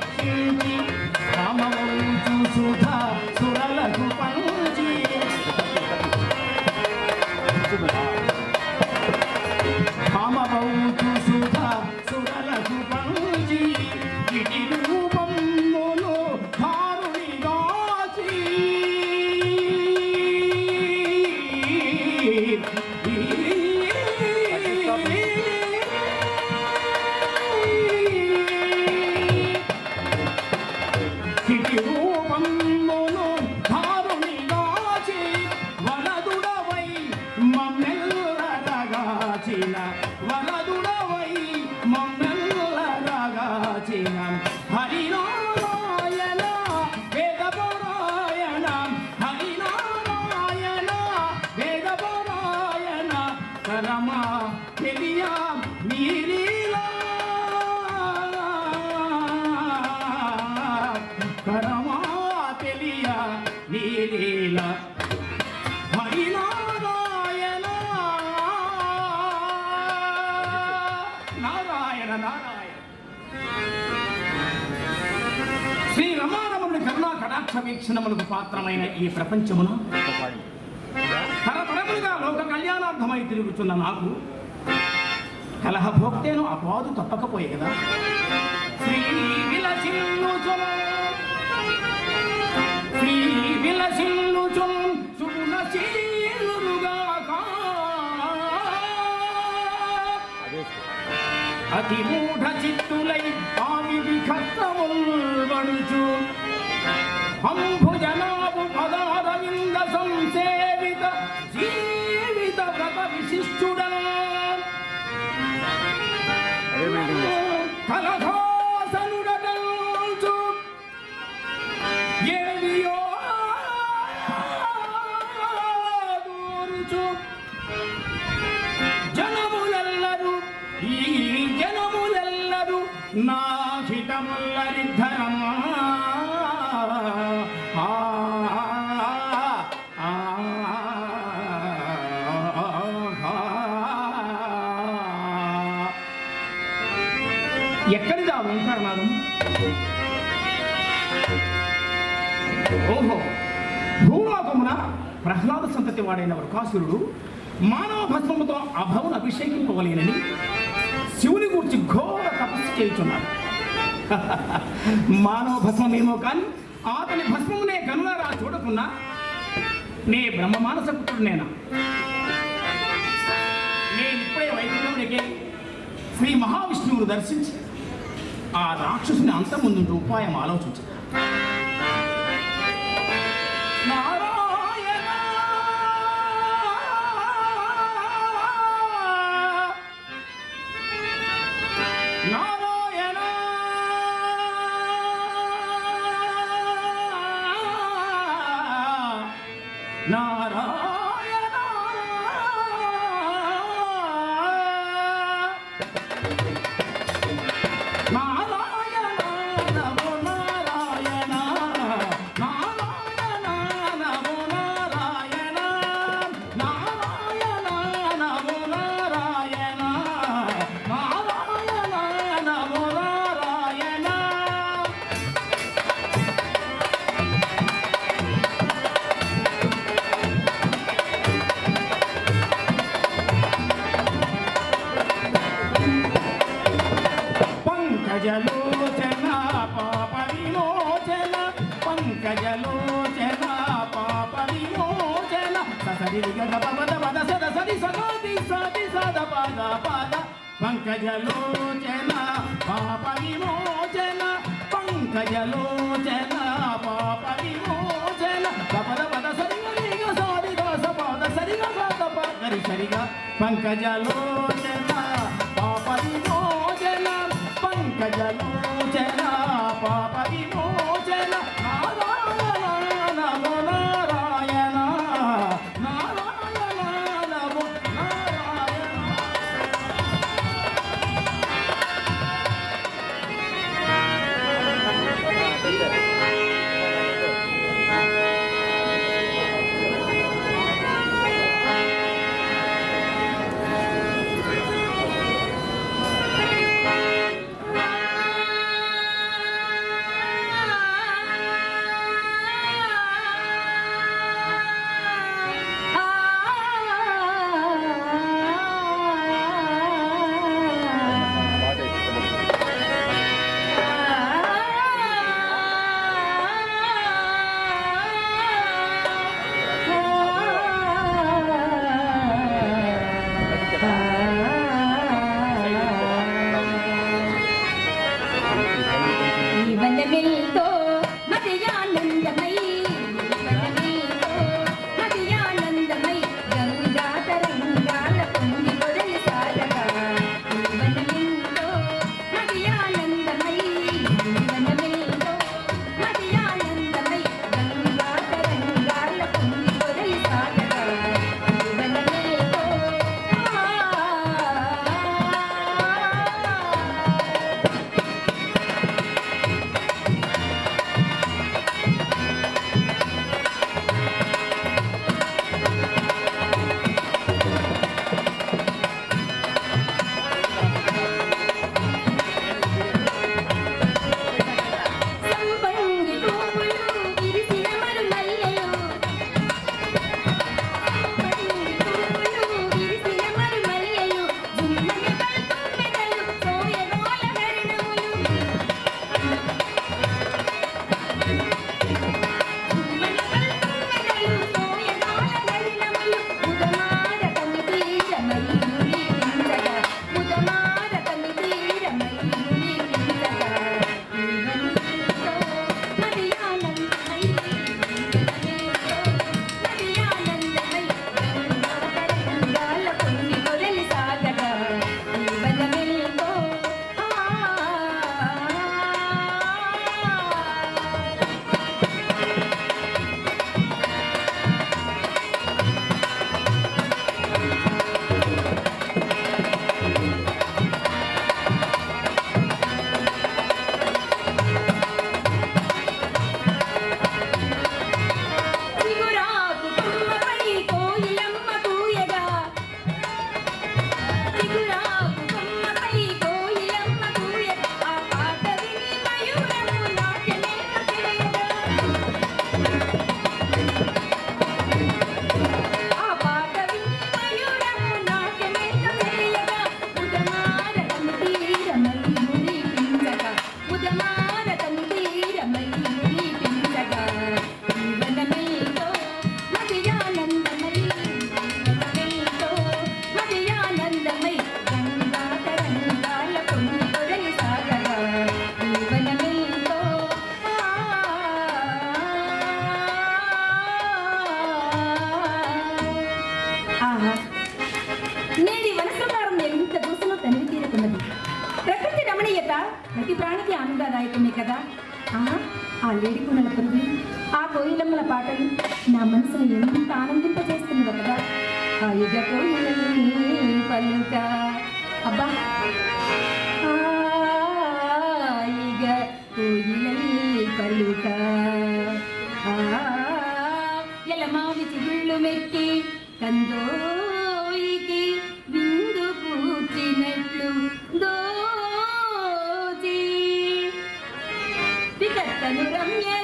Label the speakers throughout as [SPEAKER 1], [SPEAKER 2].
[SPEAKER 1] Thank you. కరమా తెలియ నీలీల హరినారాయణ. నారాయణ నారాయణ. శ్రీ రమారమణుని కరుణా కటాక్ష వీక్షణములకు పాత్రమైన ఈ ప్రపంచమున తరతరములుగా లోక కళ్యాణార్థమై తిరుగుతున్న నాకు కలహభోక్తేను అపాదు తప్పకపోయే కదా. శ్రీ విలసిల్లుచున్ శ్రీ సుగుణశీలుగాక అతి మూఢ చిత్తులై ఆవి విఖత్తముల్ వడుచు అంభుజనాభు పదారవింద సంసేవిత జీవిత వ్రత విశిష్టుడా. కలఘాసనుడటంచు ఎక్కడిదా ఓంకారనాదం ఓహో భూలోకమున ప్రహ్లాద సంతతి వాడైన వృకాసురుడు మానవ భస్మముతో అభవును అభిషేకింపవలేనని శివుని గూర్చి ఘోర తపస్సు చేయుచున్నాడు. మానవ భస్మమేమో కానీ అతని భస్మమునే కనులారా చూడకున్నా నే బ్రహ్మ మానస పుత్రుడినేనా నేను ఇప్పుడే వైకుంఠమునికి శ్రీ మహావిష్ణువును దర్శించి ఆ రాక్షసుని అంతం ముందు ఉపాయం ఆలోచించు. నారాయణ! నారాయణ! నారాయణ! పంకజలోచన పాప విమోచన పంకజలోచన పాప విమోచన ససరి గద పద పద సద సరి సగోది సది సద పద పద. పంకజలోచన పాప విమోచన పంకజలోచన పాప విమోచన పద పద సరి గరిగ సారి దోస పద సరిగ సద పద సరిగ పంకజలోచన పాప విమోచన గజలూచనా పాప
[SPEAKER 2] విమో వంత అబ్బా హాయిగా ఊయిలై పలుక ఎలా మావి చిగుళ్ళు కందోయికి విందు కూర్చినట్లు దోచి
[SPEAKER 3] వికత్తను రమ్య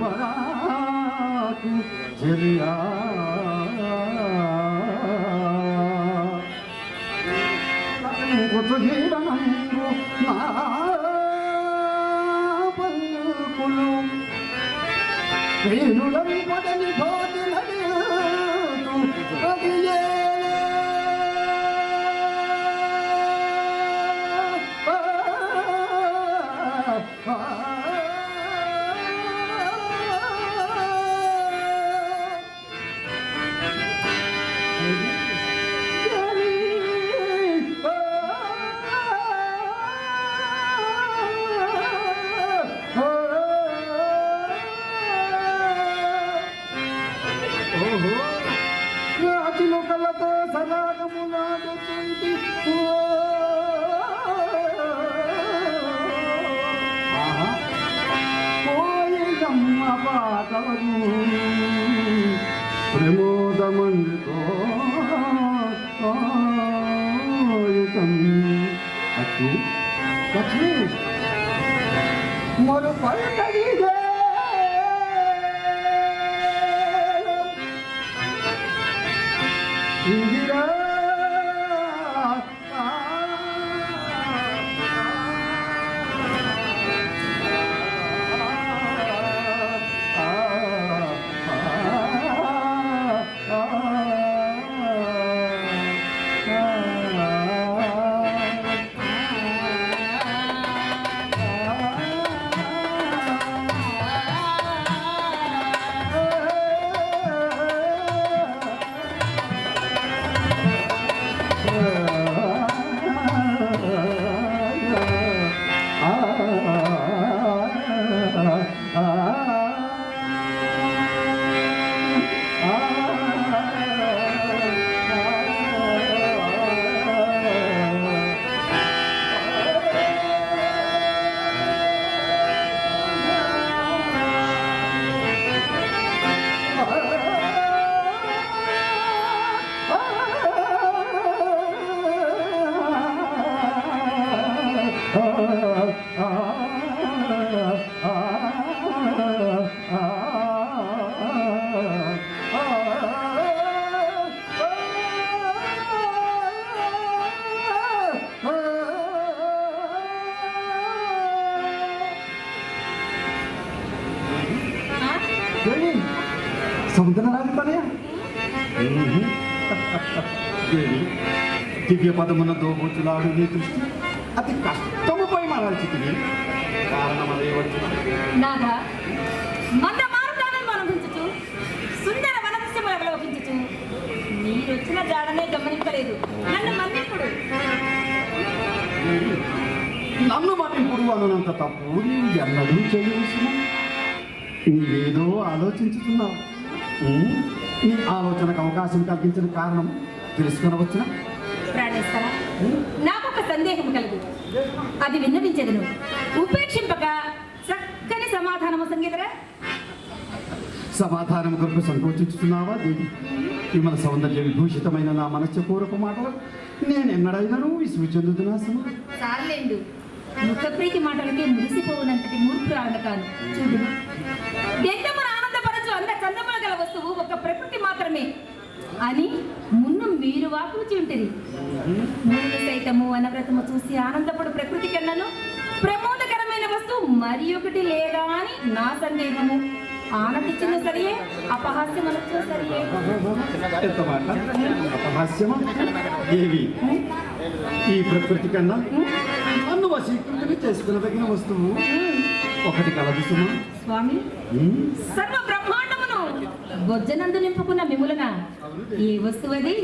[SPEAKER 3] పరాకు చెలియా కుతుహీనంగు నా పలుకులు వేణులం పదని భోజనలు అది ఓహో प्रेमोदमन्वितो Yeah. Sebentar lagi pan ya. ದೇವಿ ದಿವ್ಯ ಪದವನ್ನು ದೋಗೋಚಲಾಡು ನೀ ದೃಷ್ಟಿ అతి కష్టముపై మరల్చితివి కారణం అదే వచ్చిన
[SPEAKER 2] నాథ మంద మారుతానని అనుభవించుచు సుందర వనదృశ్యములు అవలోకించుచు నీరొచ్చిన జాడనే గమనింపలేదు. నన్ను మన్నిప్పుడు
[SPEAKER 3] నన్ను అన్నంత తప్పు నీవు ఎన్నడూ చేయవలసిన నీవేదో ఆలోచించుతున్నావు నీ ఆలోచనకు అవకాశం కల్పించిన కారణం తెలుసుకొనవచ్చునా?
[SPEAKER 2] ప్రాణేశ్వర నాకొక సందేహం కలుగు అది విన్నవించదును. ఉపేక్షింపక చక్కని సమాధానము సంగీతరా?
[SPEAKER 3] సమాధానం కొరకు సంకోచించుతున్నావా దేవి? విమల సౌందర్య విభూషితమైన నా మనస్యపూర్వక మాటలు నేను ఎన్నడైనాను విసుగు చెందుతున్నా సమా
[SPEAKER 2] చాలండు. ముఖప్రీతి మాటలకే మురిసిపోవునంతటి మూర్ఖురాలను కాను చూడు. ఆనందపరచు అంద చందముల గల వస్తువు ఒక ప్రకృతి మాత్రమే. అని మున్ను మీరు వాకుచి ఉంటుంది. మునులు సైతము అనవ్రతము చూసి ఆనందపడు ప్రకృతి కన్నను ప్రమోదకరమైన వస్తువు మరి ఒకటి లేదా అని నా సందేహము. ఆనందించిన సరియే అపహాస్యం అనొచ్చు సరియే.
[SPEAKER 3] ఎంత మాట అపహాస్యమా? దేవి ఈ ప్రకృతి కన్నా? నన్ను వశీకృతిని చేసుకునదగిన వస్తువు. ఒకటి కలదు
[SPEAKER 2] స్వామి సర్వ బ్రహ్మాండమును బొజ్జనందు నింపుకున్న మిములన ఏ వస్తువు అది